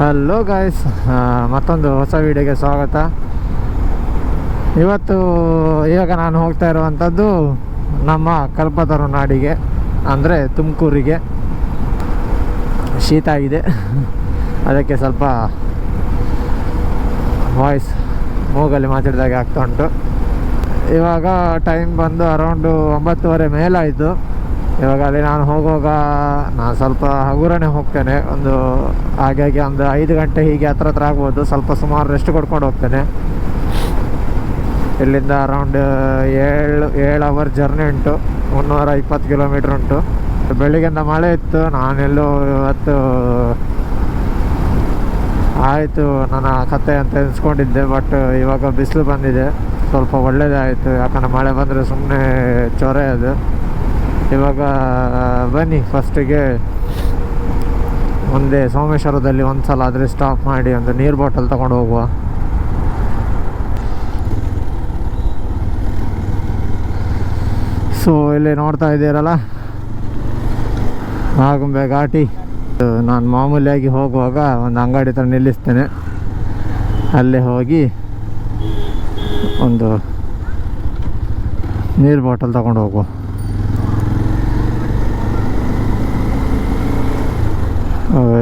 Hello guys ಮತ್ತೊಂದು ಹೊಸ ವಿಡಿಯೋಗೆ ಸ್ವಾಗತ. ಇವತ್ತು, ಇವಾಗ ನಾನು ಹೋಗ್ತಾ ಇರುವಂಥದ್ದು ನಮ್ಮ ಕಲ್ಪತರು ನಾಡಿಗೆ, ಅಂದರೆ ತುಮಕೂರಿಗೆ. ಶೀತ ಆಗಿದೆ. ಅದಕ್ಕೆ ಸ್ವಲ್ಪ ವಾಯ್ಸ್ ಮೂಗಲ್ಲಿ ಮಾತಾಡಿದಾಗೆ ಆಗ್ತಾ ಉಂಟು. ಇವಾಗ ಟೈಮ್ ಬಂದು ಅರೌಂಡು ಒಂಬತ್ತುವರೆ ಮೇಲಾಯಿತು. ಇವಾಗ ಅಲ್ಲಿ ನಾನು ಹೋಗುವಾಗ ನಾನು ಸ್ವಲ್ಪ ಹಗುರನೇ ಹೋಗ್ತೇನೆ. ಒಂದು ಹಾಗಾಗಿ ಒಂದು ಐದು ಗಂಟೆ ಹೀಗೆ ಹತ್ರ ಹತ್ರ ಆಗ್ಬೋದು. ಸ್ವಲ್ಪ ಸುಮಾರು ರೆಸ್ಟ್ ಕೊಡ್ಕೊಂಡು ಹೋಗ್ತೇನೆ. ಇಲ್ಲಿಂದ ಅರೌಂಡ್ ಏಳು ಏಳು ಅವರ್ ಜರ್ನಿ ಉಂಟು. ಮುನ್ನೂರ ಇಪ್ಪತ್ತು ಕಿಲೋಮೀಟ್ರ್ ಉಂಟು. ಬೆಳಿಗ್ಗೆಯಿಂದ ಮಳೆ ಇತ್ತು. ನಾನೆಲ್ಲೂ ಇವತ್ತು ಆಯಿತು ನನ್ನ ಕತೆ ಅಂತ ಎನ್ಸ್ಕೊಂಡಿದ್ದೆ. ಬಟ್ ಇವಾಗ ಬಿಸಿಲು ಬಂದಿದೆ. ಸ್ವಲ್ಪ ಒಳ್ಳೇದಾಯಿತು. ಯಾಕಂದರೆ ಮಳೆ ಬಂದರೆ ಸುಮ್ಮನೆ ಚೊರೆ ಅದು. ಇವಾಗ ಬನ್ನಿ ಫಸ್ಟಿಗೆ ಮುಂದೆ ಸೋಮೇಶ್ವರದಲ್ಲಿ ಒಂದು ಸಲ ಆದರೆ ಸ್ಟಾಪ್ ಮಾಡಿ ಒಂದು ನೀರು ಬಾಟಲ್ ತಗೊಂಡು ಹೋಗುವ. ಸೊ ಇಲ್ಲಿ ನೋಡ್ತಾ ಇದ್ದೀರಲ್ಲ? ಆಗುಂಬೆ ಘಾಟಿ. ನಾನು ಮಾಮೂಲಿಯಾಗಿ ಹೋಗುವಾಗ ಒಂದು ಅಂಗಡಿ ಹತ್ರ ನಿಲ್ಲಿಸ್ತೇನೆ. ಅಲ್ಲೇ ಹೋಗಿ ಒಂದು ನೀರು ಬಾಟಲ್ ತಗೊಂಡು ಹೋಗುವ.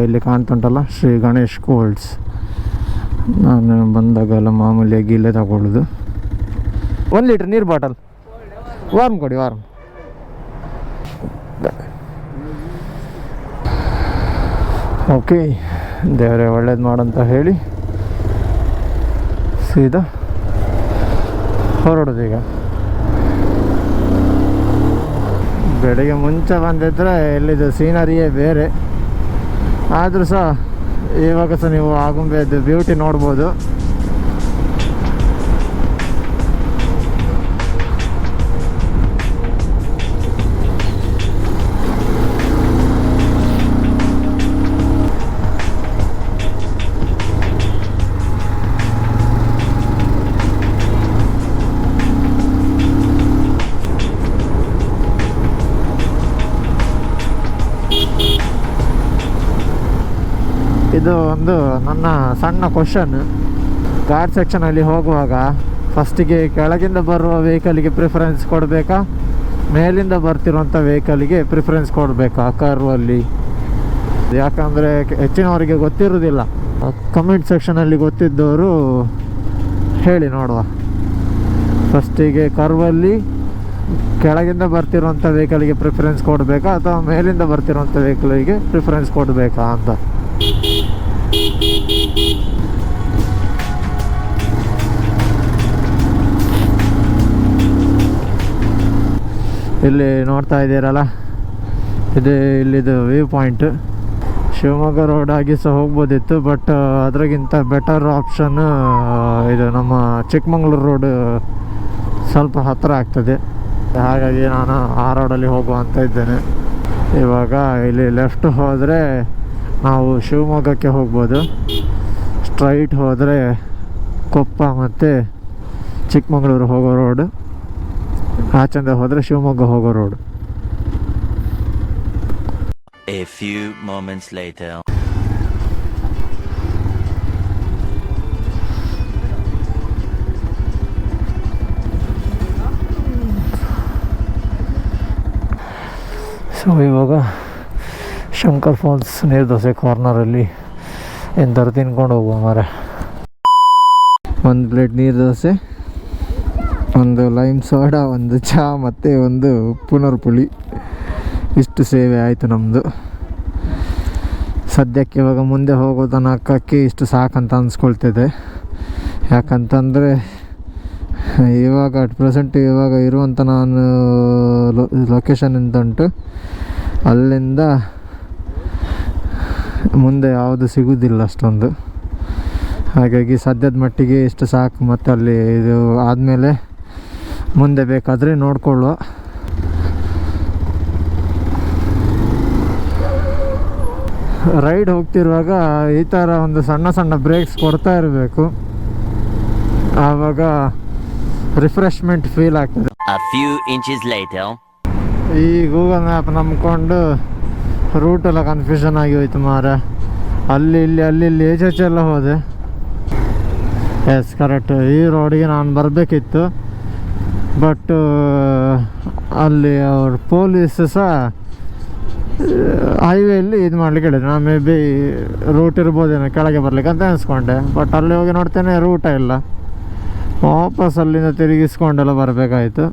ಇಲ್ಲಿ ಕಾಣ್ತುಂಟಲ್ಲ, ಶ್ರೀ ಗಣೇಶ್ ಕೋಲ್ಡ್ಸ್. ನಾನು ಬಂದಾಗೆಲ್ಲ ಮಾಮೂಲಿಯಾಗಿ ಇಲ್ಲೇ ತಗೊಳ್ಳೋದು. ಒಂದು ಲೀಟ್ರ್ ನೀರು ಬಾಟಲ್. ವಾರ್ಮ್ ಕೊಡಿ ವಾರ್ಮ್ ಓಕೆ ದೇವರೇ ಒಳ್ಳೇದು ಮಾಡಂತ ಹೇಳಿ. ಸೀದಾ ಹೊರಡೋದು ಈಗ. ಬೆಳಿಗ್ಗೆ ಮುಂಚೆ ಬಂದಿದ್ರೆ ಇಲ್ಲಿದು ಸೀನರಿಯೇ ಬೇರೆ. ಆದರೂ ಸಹ ಇವಾಗ ಸಹ ನೀವು ಆಗುಂಬೆದು ಬ್ಯೂಟಿ ನೋಡ್ಬೋದು. ಒಂದು ನನ್ನ ಸಣ್ಣ ಕ್ವಶನ್ ಗಾರ್ಡ್ ಸೆಕ್ಷನಲ್ಲಿ ಹೋಗುವಾಗ ಫಸ್ಟಿಗೆ ಕೆಳಗಿಂದ ಬರುವ ವೆಹಿಕಲ್ಗೆ ಪ್ರಿಫರೆನ್ಸ್ ಕೊಡಬೇಕಾ? ಮೇಲಿಂದ ಬರ್ತಿರುವಂಥ ವೆಹಿಕಲ್ಗೆ ಪ್ರಿಫರೆನ್ಸ್ ಕೊಡಬೇಕಾ? ಕರ್ವಲ್ಲಿ ಯಾಕಂದರೆ ಹೆಚ್ಚಿನವರಿಗೆ ಗೊತ್ತಿರೋದಿಲ್ಲ ಕಮೆಂಟ್ ಸೆಕ್ಷನಲ್ಲಿ ಗೊತ್ತಿದ್ದವರು ಹೇಳಿ ನೋಡುವ. ಫಸ್ಟಿಗೆ ಕರ್ವಲ್ಲಿ ಕೆಳಗಿಂದ ಬರ್ತಿರುವಂಥ ವೆಹಿಕಲ್ಗೆ ಪ್ರಿಫರೆನ್ಸ್ ಕೊಡಬೇಕಾ? ಅಥವಾ ಮೇಲಿಂದ ಬರ್ತಿರುವಂಥ ವೆಹಿಕಲ್ಗೆ ಪ್ರಿಫರೆನ್ಸ್ ಕೊಡಬೇಕಾ ಅಂತ. ಇಲ್ಲಿ ನೋಡ್ತಾ ಇದ್ದೀರಲ್ಲ? ಇದು ಇಲ್ಲಿದು ವ್ಯೂ ಪಾಯಿಂಟ್ ಶಿವಮೊಗ್ಗ ರೋಡ್ ಆಗಿ ಸಹ ಹೋಗ್ಬೋದಿತ್ತು ಬಟ್ ಅದರಿಗಿಂತ ಬೆಟರ್ ಆಪ್ಷನ್ ಇದು ನಮ್ಮ ಚಿಕ್ಕಮಂಗ್ಳೂರು ರೋಡ್ ಸ್ವಲ್ಪ ಹತ್ತಿರ ಆಗ್ತದೆ. ಹಾಗಾಗಿ ನಾನು ಆ ರೋಡಲ್ಲಿ ಹೋಗುವ ಅಂತ ಇದ್ದೇನೆ. ಇವಾಗ ಇಲ್ಲಿ ಲೆಫ್ಟ್ ಹೋದರೆ ನಾವು ಶಿವಮೊಗ್ಗಕ್ಕೆ ಹೋಗ್ಬೋದು. ಸ್ಟ್ರೈಟ್ ಹೋದರೆ ಕೊಪ್ಪ ಮತ್ತು ಚಿಕ್ಕಮಗಳೂರು ಹೋಗೋ ರೋಡ್ ಆಚೆಂದ ಹೋದರೆ ಶಿವಮೊಗ್ಗ ಹೋಗೋ road A few moments later. So ಇವಾಗ ಶಂಕರ್ ಫಾಲ್ಸ್ ನೀರು ದೋಸೆ ಕಾರ್ನರಲ್ಲಿ ಎಂಥರು ತಿನ್ಕೊಂಡು ಹೋಗುವ ಮರ ಒಂದು ಪ್ಲೇಟ್ ನೀರು ದೋಸೆ ಒಂದು ಲೈಮ್ ಸೋಡಾ, ಒಂದು ಚಹಾ ಮತ್ತು ಒಂದು ಪುನರ್ ಪುಳಿ ಇಷ್ಟು ಸೇವೆ ಆಯಿತು ನಮ್ಮದು ಸದ್ಯಕ್ಕೆ ಇವಾಗ ಮುಂದೆ ಹೋಗೋ ತನಕಕ್ಕೆ ಇಷ್ಟು ಸಾಕಂತ ಅನ್ಸ್ಕೊಳ್ತಿದೆ. ಯಾಕಂತಂದರೆ, ಇವಾಗ ಅಟ್ ಪ್ರೆಸೆಂಟ್ ಇವಾಗ ಇರುವಂಥ ನಾನು ಲೊಕೇಶನ್ ಅಂತ ಉಂಟು ಅಲ್ಲಿಂದ ಮುಂದೆ ಯಾವುದು ಸಿಗುವುದಿಲ್ಲ ಅಷ್ಟೊಂದು. ಹಾಗಾಗಿ ಸದ್ಯದ ಮಟ್ಟಿಗೆ ಇಷ್ಟು ಸಾಕು, ಮತ್ತು ಅಲ್ಲಿ ಇದು ಆದಮೇಲೆ ಮುಂದೆ ಬೇಕಾದರೆ ನೋಡಿಕೊಳ್ಳುವ. ರೈಡ್ ಹೋಗ್ತಿರುವಾಗ ಈ ಥರ ಒಂದು ಸಣ್ಣ ಸಣ್ಣ ಬ್ರೇಕ್ಸ್ ಕೊಡ್ತಾ ಇರಬೇಕು. ಆವಾಗ ರಿಫ್ರೆಶ್ಮೆಂಟ್ ಫೀಲ್ ಆಗ್ತದೆ. A few inches later. ಈ ಗೂಗಲ್ ಮ್ಯಾಪ್ ನಂಬ್ಕೊಂಡು ರೂಟ್ ಎಲ್ಲ ಕನ್ಫ್ಯೂಷನ್ ಆಗಿ ಹೋಯ್ತು ಮಾರ ಅಲ್ಲಿ ಇಲ್ಲಿ ಅಲ್ಲಿ ಇಲ್ಲಿ ಏಜೆಚ್ ಎಲ್ಲ ಹೋದೆ. ಎಸ್ ಕರೆಕ್ಟ್ ಈ ರೋಡಿಗೆ ನಾನು ಬರಬೇಕಿತ್ತು. ಬಟ್ ಅಲ್ಲಿ ಅವ್ರ ಪೊಲೀಸ್ ಸಹ ಹೈವೇಲಿ ಇದು ಮಾಡ್ಲಿಕ್ಕೆ ಹೇಳಿದ್ರು. ನಾನು ಮೇ ಬಿ ರೂಟ್ ಇರ್ಬೋದೇನೋ ಕೆಳಗೆ ಬರಲಿಕ್ಕೆ ಅಂತ ಅನಿಸ್ಕೊಂಡೆ. ಬಟ್ ಅಲ್ಲಿ ಹೋಗಿ ನೋಡ್ತೇನೆ ರೂಟ ಇಲ್ಲ. ವಾಪಸ್ ಅಲ್ಲಿಂದ ತಿರುಗಿಸ್ಕೊಂಡೆಲ್ಲ ಬರಬೇಕಾಯಿತು.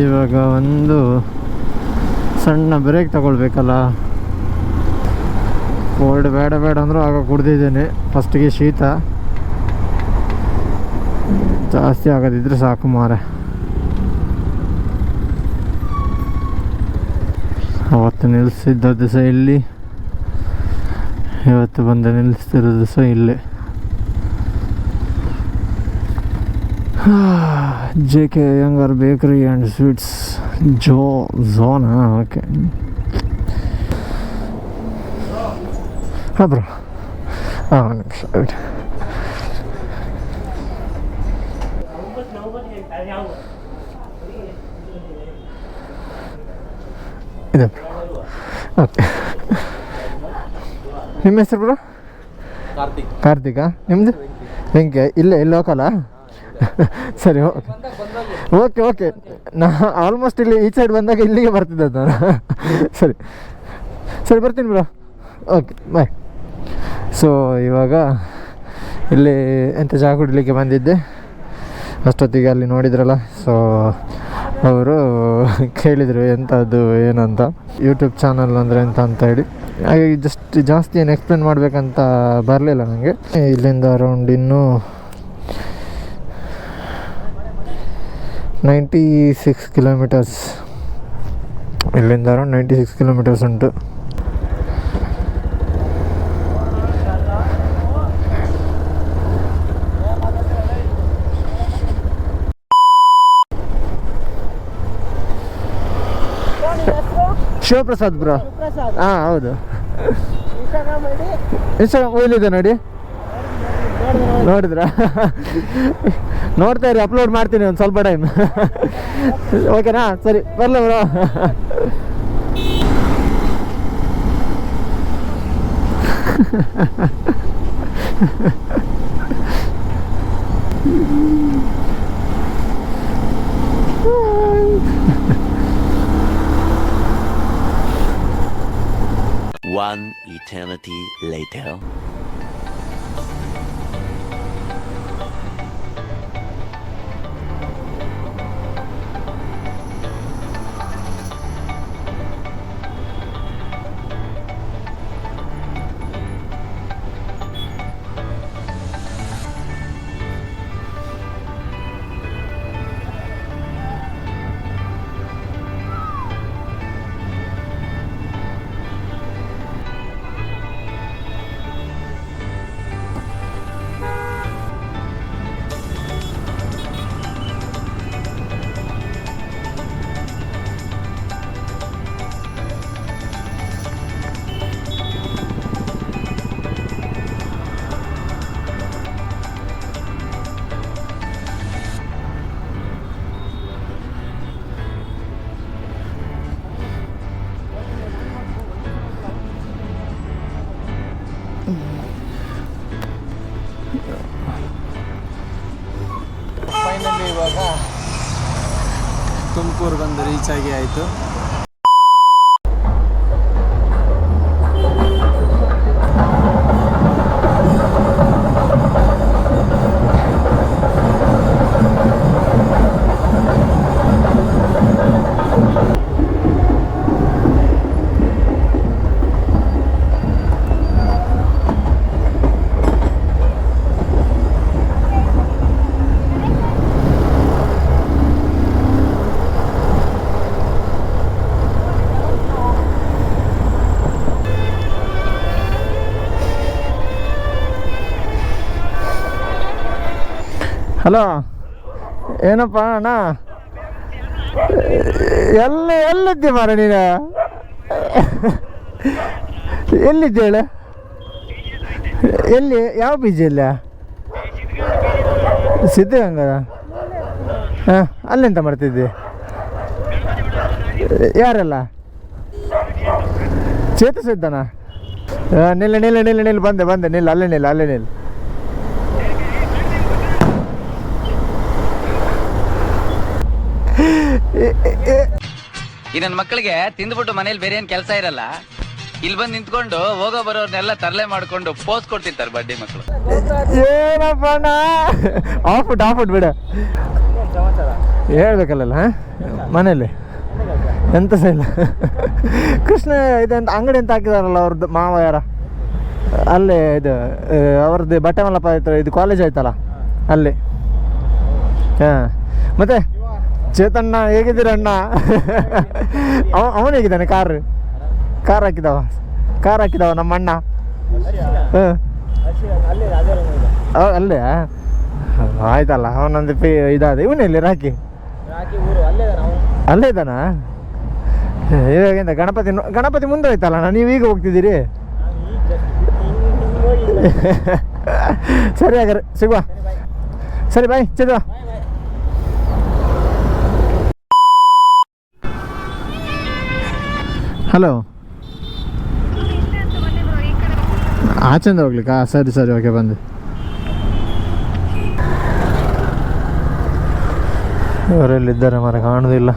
ಇವಾಗ ಒಂದು ಸಣ್ಣ ಬ್ರೇಕ್ ತಗೊಳ್ಬೇಕಲ್ಲ. ಕೋಲ್ಡ್ ಬೇಡ ಬೇಡ ಅಂದರೂ ಆಗ ಕುಡ್ದಿದ್ದೇನೆ. ಫಸ್ಟಿಗೆ ಶೀತ. ಜಾಸ್ತಿ ಆಗೋದಿದ್ರೆ ಸಾಕು ಮಾರೆ. ಅವತ್ತು ನಿಲ್ಲಿಸಿದ್ದದ್ದು ಸಹ ಇಲ್ಲಿ. ಇವತ್ತು ಬಂದು ನಿಲ್ಲಿಸ್ತಿರೋದು ಸಹ ಇಲ್ಲಿ. J K Iyengar bakery and sweets ಜೋ ಝೋನಾ, ಓಕೆ. ಹಾಂ ಬ್ರೋ ಹಾಂ ಒಂದು ನಿಮಿಷ wait. ಇದೆ ಬ್ರೋ ಓಕೆ ನಿಮ್ಮ ಹೆಸರು ಬ್ರೋ? ಕಾರ್ತಿಕ್. ಕಾರ್ತಿಕ? ನಿಮ್ಮದು ವೆಂಕಿ ಇಲ್ಲೇ ಇಲ್ಲಿ ಲೋಕಲ ಸರಿ ಓಕೆ. Okay okay. ನಾ ಆಲ್ಮೋಸ್ಟ್ ಇಲ್ಲಿ ಈ ಸೈಡ್ ಬಂದಾಗ ಇಲ್ಲಿಗೆ ಬರ್ತಿದ್ದೆ ನಾನು. ಸರಿ. ಸರಿ ಬರ್ತೀನಿ ಬ್ರೋ. ಓಕೆ ಬಾಯ್ ಸೊ ಇವಾಗ ಇಲ್ಲಿ ಎಂತ ಚಹಾ ಕುಡಿಲಿಕ್ಕೆ ಬಂದಿದ್ದೆ. ಅಷ್ಟೊತ್ತಿಗೆ ಅಲ್ಲಿ ನೋಡಿದ್ರಲ್ಲ. ಸೊ ಅವರು ಕೇಳಿದರು ಎಂಥದ್ದು ಏನಂತ. ಯೂಟ್ಯೂಬ್ ಚಾನಲ್ ಅಂದರೆ ಎಂತ ಅಂತ ಹೇಳಿ. ಹಾಗಾಗಿ ಜಸ್ಟ್ ಜಾಸ್ತಿ ಏನು ಎಕ್ಸ್ಪ್ಲೇನ್ ಮಾಡಬೇಕಂತ ಬರಲಿಲ್ಲ ನನಗೆ ಇಲ್ಲಿಂದ ಅರೌಂಡ್ ಇನ್ನೂ ನೈಂಟಿ ಸಿಕ್ಸ್ ಕಿಲೋಮೀಟರ್ಸ್ ಇಲ್ಲಿಂದ ಅರೌಂಡ್ ನೈಂಟಿ ಸಿಕ್ಸ್ ಕಿಲೋಮೀಟರ್ಸ್ ಉಂಟು. ಶಿವಪ್ರಸಾದ್ ಬ್ರೋ. ಹಾ ಹಾಂ ಹೌದು. ಇನ್ಸ್ಟಾಗ್ರಾಮ್ ಓಲಿದೆ ನೋಡಿ. ನೋಡಿದ್ರಾ? ನೋಡ್ತಾ ಇರಿ ಅಪ್ಲೋಡ್ ಮಾಡ್ತೀನಿ ಒಂದು ಸ್ವಲ್ಪ ಟೈಮ್ ಓಕೆನಾ ಸರಿ ಬರಲ ಬ್ರೋ. Eternity later. ತುಮಕೂರು ಬಂದು ಆಗಿ ಆಯಿತು. ಹಲೋ? ಏನಪ್ಪ ಅಣ್ಣ? ಎಲ್ಲ, ಎಲ್ಲಿದ್ದೆ ಮಾರ ನೀನು? ಎಲ್ಲಿದ್ದೆ ಹೇಳ? ಎಲ್ಲಿ, ಯಾವ ಬೀಜ ಇಲ್ಲ? ಸಿದ್ಧಗಂಗದ? ಹಾಂ, ಅಲ್ಲೆಂತ ಮಾಡ್ತಿದ್ದೆ? ಯಾರೆಲ್ಲ? ಚೇತಸ್ ಇದ್ದಾನ ನಿಲ್ಲ ನಿಲ್ಲ ನಿಲ್ಲ ನಿಲ್ಲ, ಬಂದೆ ಬಂದೆ, ನಿಲ್ಲ, ಅಲ್ಲೇ ನಿಲ್ಲ ಅಲ್ಲೇ ನಿಲ್ಲ. ಈ ಮಕ್ಕಳಿಗೆ ತಿಂದ್ಬಿಟ್ಟು ಮನೇಲಿ ಬೇರೆ ಏನ್ ಕೆಲಸ ಇರಲ್ಲ. ಇಲ್ಲಿ ಬಂದು ನಿಂತ್ಕೊಂಡು ಹೋಗೋ ಬರೋರ್ನೆಲ್ಲ ತರಲೆ ಮಾಡ್ಕೊಂಡು ಪೋಸ್ ಕೊಡ್ತಿರ್ತಾರೆ ಬಡ್ಡಿ ಮಕ್ಕಳು ಆಫ್ ಹೇಳ್ಬೇಕಲ್ಲ ಮನೇಲಿ ಎಂತ ಸಹ ಇಲ್ಲ. ಕೃಷ್ಣ ಇದಂತ ಅಂಗಡಿ ಅಂತ ಹಾಕಿದಾರಲ್ಲ ಅವ್ರದ್ದು ಮಾವ ಯಾರ ಅಲ್ಲೇ ಇದು ಅವ್ರದ್ದು ಬಟ್ಟೆ ಮಲ್ಲಪ್ಪ ಇದು ಕಾಲೇಜ್ ಆಯ್ತಲ್ಲ? ಅಲ್ಲಿ. ಹಾಂ. ಮತ್ತೆ? ಚೇತಣ್ಣ ಹೇಗಿದ್ದೀರ ಅಣ್ಣ? ಅವ, ಅವನು ಹೇಗಿದ್ದಾನೆ? ಕಾರ್ ಕಾರ್ ಹಾಕಿದವ. ಕಾರ್ ಹಾಕಿದವ ನಮ್ಮ ಅಣ್ಣ. ಹಾಂ. ಅಲ್ಲೇ? ಆಯ್ತಲ್ಲ, ಅವನೊಂದು ಪೇ, ಇದಾದ. ಇಲ್ಲಿ ರಾಕಿ ಅಲ್ಲೇ ಇದ್ದಾನ? ಇವಾಗಿಂದ ಗಣಪತಿ ಗಣಪತಿ ಮುಂದೆ ಆಯ್ತಲ್ಲ ನೀವು ಈಗ ಹೋಗ್ತಿದ್ದೀರಿ? ಸರಿ, ಹಾಗಾದ್ರೆ ಸಿಗುವ. ಸರಿ ಬಾಯ್ ಚದುವ. ಹಲೋ ಆಚೆಂದ ಹೋಗ್ಲಿಕ್ಕಾ? ಸರಿ ಸರಿ ಓಕೆ ಬಂದೆ. ಇವರೆಲ್ಲಿದ್ದಾರೆ ಮರ ಕಾಣುದಿಲ್ಲ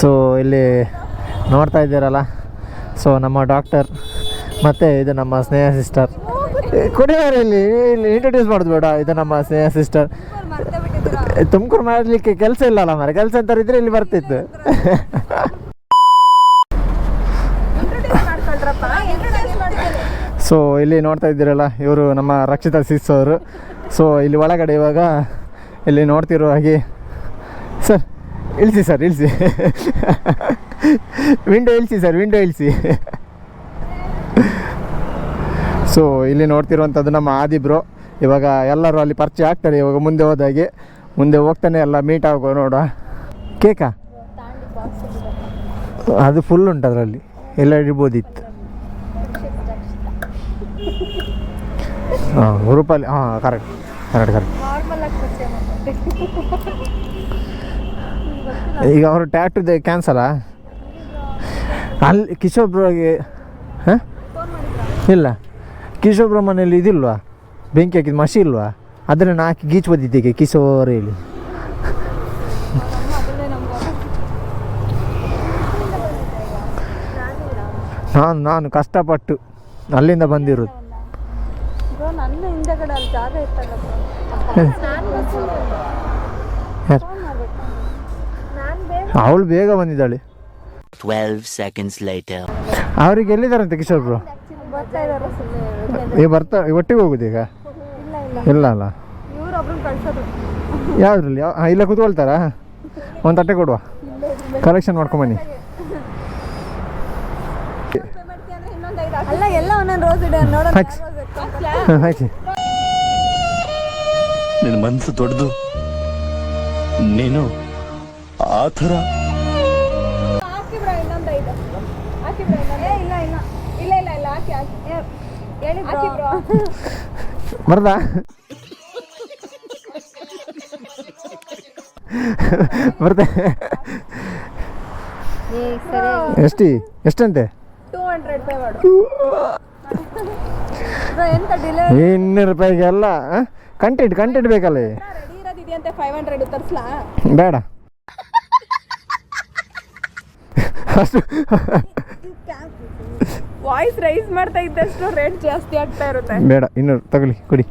ಸೊ ಇಲ್ಲಿ. ನೋಡ್ತಾ ಇದ್ದೀರಲ್ಲ? ಸೊ ನಮ್ಮ ಡಾಕ್ಟರ್ ಮತ್ತು ಇದು ನಮ್ಮ ಸ್ನೇಹ ಸಿಸ್ಟರ್ ಕುಡಿಯೋರು ಇಲ್ಲಿ ಇಲ್ಲಿ ಇಂಟ್ರೊಡ್ಯೂಸ್ ಮಾಡೋದು ಬೇಡ ಇದು ನಮ್ಮ ಸ್ನೇಹ ಸಿಸ್ಟರ್ ತುಮಕೂರು ಮಾಡಲಿಕ್ಕೆ ಕೆಲಸ ಇಲ್ಲಲ್ಲ ಮರ ಕೆಲಸ ಅಂತ ಇದ್ರೆ ಇಲ್ಲಿ ಬರ್ತಿತ್ತು. ಸೊ ಇಲ್ಲಿ ನೋಡ್ತಾ ಇದ್ದೀರಲ್ಲ ಇವರು ನಮ್ಮ ರಕ್ಷಿತಾ ಸಿಸ್ ಅವರು. ಸೊ ಇಲ್ಲಿ ಒಳಗಡೆ ಇವಾಗ ಇಲ್ಲಿ ನೋಡ್ತಿರೋ ಹಾಗೆ ಸರ್ ಇಳಿಸಿ ಸರ್ ಇಳಿಸಿ. ವಿಂಡೋ ಇಳಿಸಿ ಸರ್ ವಿಂಡೋ ಇಳಿಸಿ. ಸೊ ಇಲ್ಲಿ ನೋಡ್ತಿರುವಂಥದ್ದು ನಮ್ಮ ಆದಿ ಬ್ರೋ ಇವಾಗ ಎಲ್ಲರೂ ಅಲ್ಲಿ ಪರಿಚಯ ಆಗ್ತಾರೆ ಇವಾಗ ಮುಂದೆ ಹೋದಾಗೆ. ಮುಂದೆ ಹೋಗ್ತಾನೆ ಎಲ್ಲ ಮೀಟ್ ಆಗೋ ನೋಡುವ. ಕೇಕಾ? ಅದು ಫುಲ್ ಉಂಟು ಅದರಲ್ಲಿ. ಎಲ್ಲ ಇಡ್ಬೋದಿತ್ತು. ಹಾಂ ಗ್ರೂಪಲ್ಲಿ ಹಾಂ ಕರೆಕ್ಟ್ ಕರೆಕ್ಟ್ ಕರೆಕ್ಟ್ ಈಗ ಅವರು ಟ್ಯಾಟುದೆ ಕ್ಯಾನ್ಸಲಾ ಅಲ್ಲಿ ಕಿಶೋರ್ ಬ್ರೋಗೆ ಹಾಂ? ಇಲ್ಲ. ಕಿಶೋರ್ ಮನೆಯಲ್ಲಿ ಇದಿಲ್ವಾ? ಬೆಂಕಿ ಹಾಕಿದ ಮಸಿ ಇಲ್ವಾ? ಅದನ್ನು ಹಾಕಿ ಗೀಚ್ ಬಂದಿದ್ದೀಗೆ ಕಿಶೋರ್ ಹೇಳಿ. ನಾನು ನಾನು ಕಷ್ಟಪಟ್ಟು ಅಲ್ಲಿಂದ ಬಂದಿರೋದು. ನನ್ನ ಹಿಂದೆಗಡೆ ಅಲ್ಲಿ ಜಾಗ ಇತ್ತಲ್ಲ ಯಾರು? ನಾನು ಬೇಗ ಅವಳು ಬೇಗ ಬಂದಿದ್ದಾಳೆ. 12 ಸೆಕೆಂಡ್ಸ್ ಲೈಟ್ ಅವ್ರಿಗೆ ಎಲ್ಲಿದ್ದಾರಂತೆ ಕಿಶೋರ್ ಬ್ರೋ ಬರ್ತಾ ಇದಾರೆ ಈಗ ಬರ್ತಾ ಒಟ್ಟಿಗೆ ಹೋಗುದು ಈಗ? ಇಲ್ಲ ಇಲ್ಲ. ಇಲ್ಲ ಅಲ್ಲ? ಯಾವುದ್ರಲ್ಲಿ? ಯಾವ ಹಾಂ, ಇಲ್ಲ ಕೂತ್ಕೊಳ್ತಾರಾ? ಒಂದು ತಟ್ಟೆ ಕೊಡುವ. ಕಲೆಕ್ಷನ್ ಮಾಡ್ಕೊಂಬನ್ನಿ ಹಾಕಿ. ನಿನ್ನ ಮನಸ್ಸು ದೊಡ್ಡದು. ನೀನು ಆ ಥರ ಬರ್ದ ಬರ್ತೆ ಸರಿ. ಎಷ್ಟಿ? ಎಷ್ಟಂತೆ? ಇನ್ನೂರು ರೂಪಾಯಿಗೆಲ್ಲ ಕಂಟೆಂಟ್ ಕಂಟೆಂಟ್ ಬೇಕಲ್ಲ ಬೇಡ. ಅಷ್ಟು ವಾಯ್ಸ್ ರೈಸ್ ಮಾಡ್ತಾ ಇದ್ದಷ್ಟು ರೇಟ್ ಜಾಸ್ತಿ ಆಗ್ತಾ ಇರುತ್ತೆ. ಬೇಡ ಇನ್ನು ತಗೊಳ್ಳಿ ಕೊಡಿ.